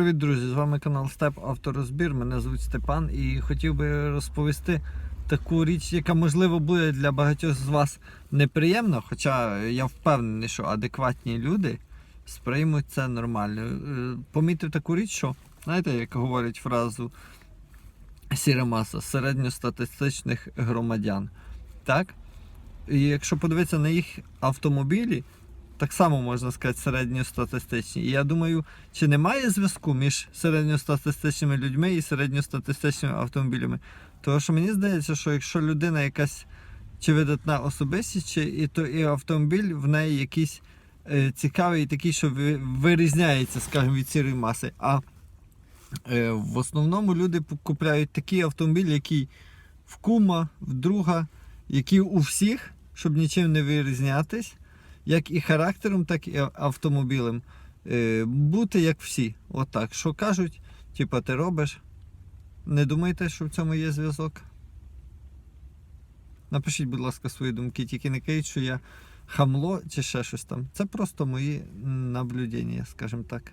Привіт, друзі! З вами канал Степ Авторозбір. Мене звуть Степан і хотів би розповісти таку річ, яка можливо буде для багатьох з вас неприємна, хоча я впевнений, що адекватні люди сприймуть це нормально. Е, Помітив таку річ, що знаєте, як говорять фразу сіра маса середньостатистичних громадян. Так? І якщо подивитися на їх автомобілі, так само можна сказати середньостатистичні. І я думаю, чи немає зв'язку між середньостатистичними людьми і середньостатистичними автомобілями? Тому що мені здається, що якщо людина якась чи видатна особистість, чи і то і автомобіль в неї якийсь е, цікавий, такий, що ви- вирізняється, скажімо, від сірої маси. А е, в основному люди купляють такий автомобіль, який в кума, в друга, який у всіх, щоб нічим не вирізнятись, як і характером, так і автомобілем. Е, бути як всі. Отак. Що кажуть, типа ти робиш. Не думайте, що в цьому є зв'язок? Напишіть, будь ласка, свої думки, тільки не кажіть, що я хамло чи ще щось там. Це просто мої наблюдення, скажімо так.